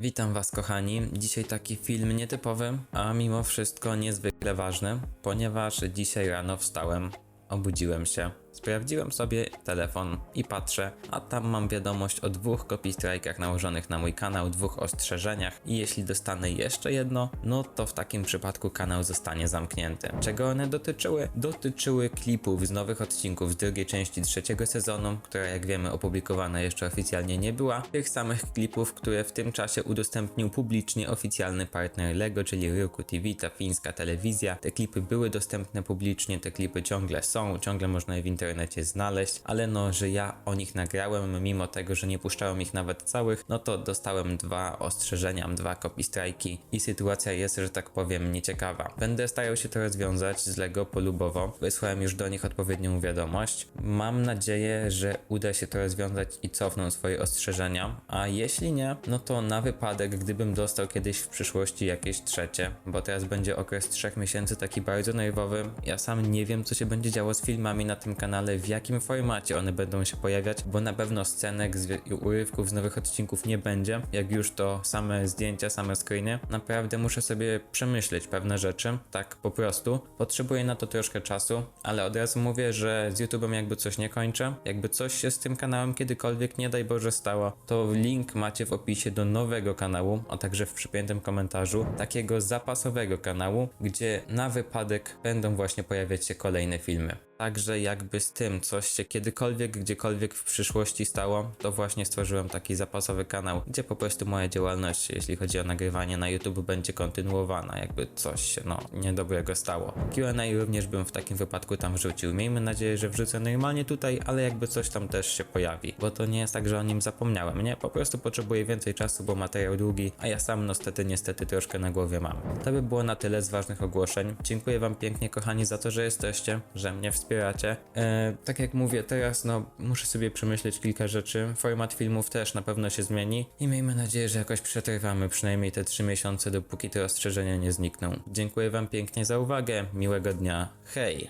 Witam Was, kochani. Dzisiaj taki film nietypowy, a mimo wszystko niezwykle ważny, ponieważ dzisiaj rano wstałem, obudziłem się, sprawdziłem sobie telefon i patrzę, a tam mam wiadomość o dwóch copy strajkach nałożonych na mój kanał, dwóch ostrzeżeniach i jeśli dostanę jeszcze jedno, no to w takim przypadku kanał zostanie zamknięty. Czego one dotyczyły? Dotyczyły klipów z nowych odcinków z drugiej części trzeciego sezonu, która jak wiemy opublikowana jeszcze oficjalnie nie była. Tych samych klipów, które w tym czasie udostępnił publicznie oficjalny partner LEGO, czyli Ryuku TV, ta fińska telewizja. Te klipy były dostępne publicznie, te klipy ciągle są, ciągle można je w internecie znaleźć, ale no, że ja o nich nagrałem, mimo tego, że nie puszczałem ich nawet całych, no to dostałem dwa ostrzeżenia, dwa copy strajki i sytuacja jest, że tak powiem, nieciekawa. Będę starał się to rozwiązać z LEGO polubowo. Wysłałem już do nich odpowiednią wiadomość. Mam nadzieję, że uda się to rozwiązać i cofną swoje ostrzeżenia, a jeśli nie, no to na wypadek, gdybym dostał kiedyś w przyszłości jakieś trzecie, bo teraz będzie okres trzech miesięcy taki bardzo nerwowy. Ja sam nie wiem, co się będzie działo z filmami na tym kanale, w jakim formacie one będą się pojawiać, bo na pewno scenek i urywków z nowych odcinków nie będzie. Jak już to same zdjęcia, same screeny. Naprawdę muszę sobie przemyśleć pewne rzeczy, tak po prostu. Potrzebuję na to troszkę czasu, ale od razu mówię, że z YouTube'em jakby coś nie kończę. Jakby coś się z tym kanałem kiedykolwiek, nie daj Boże, stało, to link macie w opisie do nowego kanału, a także w przypiętym komentarzu, takiego zapasowego kanału, gdzie na wypadek będą właśnie pojawiać się kolejne filmy. Także jakby z tym coś się kiedykolwiek, gdziekolwiek w przyszłości stało, to właśnie stworzyłem taki zapasowy kanał, gdzie po prostu moja działalność, jeśli chodzi o nagrywanie na YouTube, będzie kontynuowana, jakby coś się, no, niedobrego stało. Q&A również bym w takim wypadku tam wrzucił. Miejmy nadzieję, że wrzucę normalnie tutaj, ale jakby coś tam też się pojawi, bo to nie jest tak, że o nim zapomniałem, nie? Po prostu potrzebuję więcej czasu, bo materiał długi, a ja sam no stety, niestety troszkę na głowie mam. To by było na tyle z ważnych ogłoszeń. Dziękuję wam pięknie, kochani, za to, że jesteście, że mnie wspieracie. E, tak jak mówię, teraz no muszę sobie przemyśleć kilka rzeczy. Format filmów też na pewno się zmieni i miejmy nadzieję, że jakoś przetrwamy przynajmniej te 3 miesiące, dopóki te ostrzeżenia nie znikną. Dziękuję wam pięknie za uwagę. Miłego dnia. Hej!